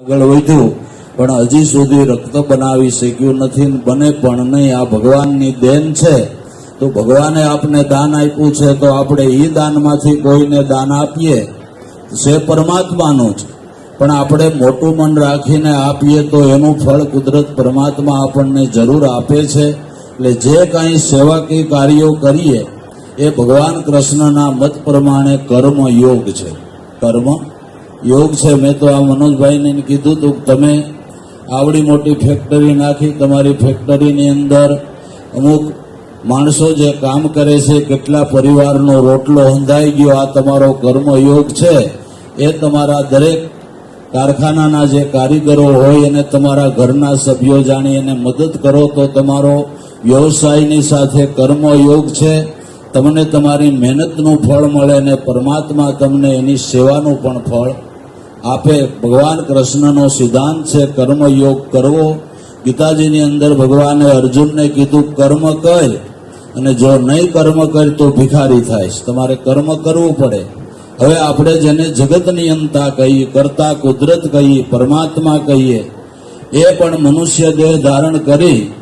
આગળ વધ્યું. પણ હજી સુધી રક્ત બનાવી શક્યું નથી બને પણ નહીં. આ ભગવાનની દેન છે. તો ભગવાને આપને દાન આપ્યું છે તો આપણે એ દાનમાંથી કોઈને દાન આપીએ. છે પરમાત્માનું જ. પણ આપણે મોટું મન રાખીને આપીએ તો એનું ફળ કુદરત પરમાત્મા આપણને જરૂર આપે છે. એટલે જે કાંઈ સેવાકીય કાર્યો કરીએ, એ ભગવાન કૃષ્ણના મત પ્રમાણે કર્મ યોગ છે. કર્મ યોગ છે, મેં તો આ મનોજભાઈને કીધું હતું કે તમે આવડી મોટી ફેક્ટરી નાખી, તમારી ફેક્ટરીની અંદર અમુક માણસો જે કામ કરે છે, કેટલા પરિવારનો રોટલો હંધાઈ ગયો, આ તમારો કર્મયોગ છે, એ તમારા દરેક કારખાનાના જે કારીગરો હોય અને તમારા ઘરના સભ્યો જાણી એને મદદ કરો, તો તમારો વ્યવસાયની સાથે કર્મયોગ છે, તમને તમારી મહેનતનું ફળ મળે અને પરમાત્મા તમને એની સેવાનું પણ ફળ આપે ભગવાન કૃષ્ણનો સિદ્ધાંત છે, કર્મયોગ કરવો. ગીતાજીની અંદર ભગવાને અર્જુનને કીધું, કર્મ કર. અને જો નહીં કર્મ કર તો ભિખારી થાય તમારે કર્મ કરવું પડે. હવે આપણે જેને જગત નિયંતા કહીએ, કરતા કુદરત કહીએ, પરમાત્મા કહીએ, એ પણ મનુષ્ય દેહ ધારણ કરી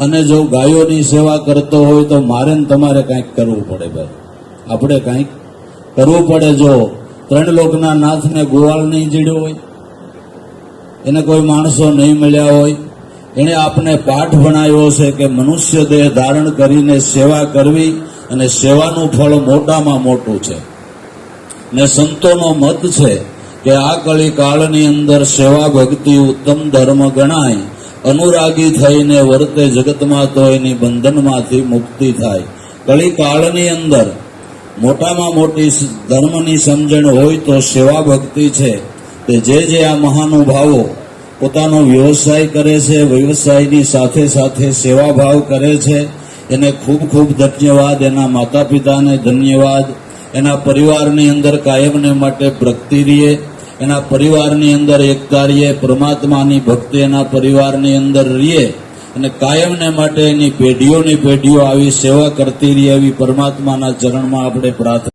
અને જો ગાયોની સેવા કરતો હોય તો મારે તમારે કંઈક કરવું પડે ભાઈ. આપણે કાંઈક કરવું પડે જો ત્રણ લોકના નાથને ગોવાળ નહીં જીડ્યો હોય, એને કોઈ માણસો નહીં મળ્યા હોય એણે આપને પાઠ ભણાવ્યો છે કે મનુષ્ય દેહ ધારણ કરીને સેવા કરવી અને સેવાનું ફળ મોટામાં મોટું છે. ને સંતોનો મત છે કે આ કળી કાળની અંદર સેવા ભક્તિ ઉત્તમ ધર્મ ગણાય, અનુરાગી થઈને વર્તે જગતમાં તો એની બંધનમાંથી મુક્તિ થાય. કળી કાળની અંદર મોટામાં મોટી ધર્મની સમજણ હોય તો સેવા ભક્તિ છે. તે જે જે આ મહાનુભાવો પોતાનો વ્યવસાય કરે છે, વ્યવસાયની સાથે સાથે સેવા ભાવ કરે છે, એને ખૂબ ખૂબ ધન્યવાદ, એના માતા પિતાને ધન્યવાદ, એના પરિવારની અંદર કાયમને માટે પ્રગતિ રહીએ એના પરિવારની અંદર એકતા રહીએ પરમાત્માની ભક્તિ એના પરિવારની અંદર રહીએ અને કાયમને માટે એની પેઢીઓની પેઢીઓ આવી સેવા કરતી રહી એવી પરમાત્માના ચરણમાં આપણે પ્રાર્થના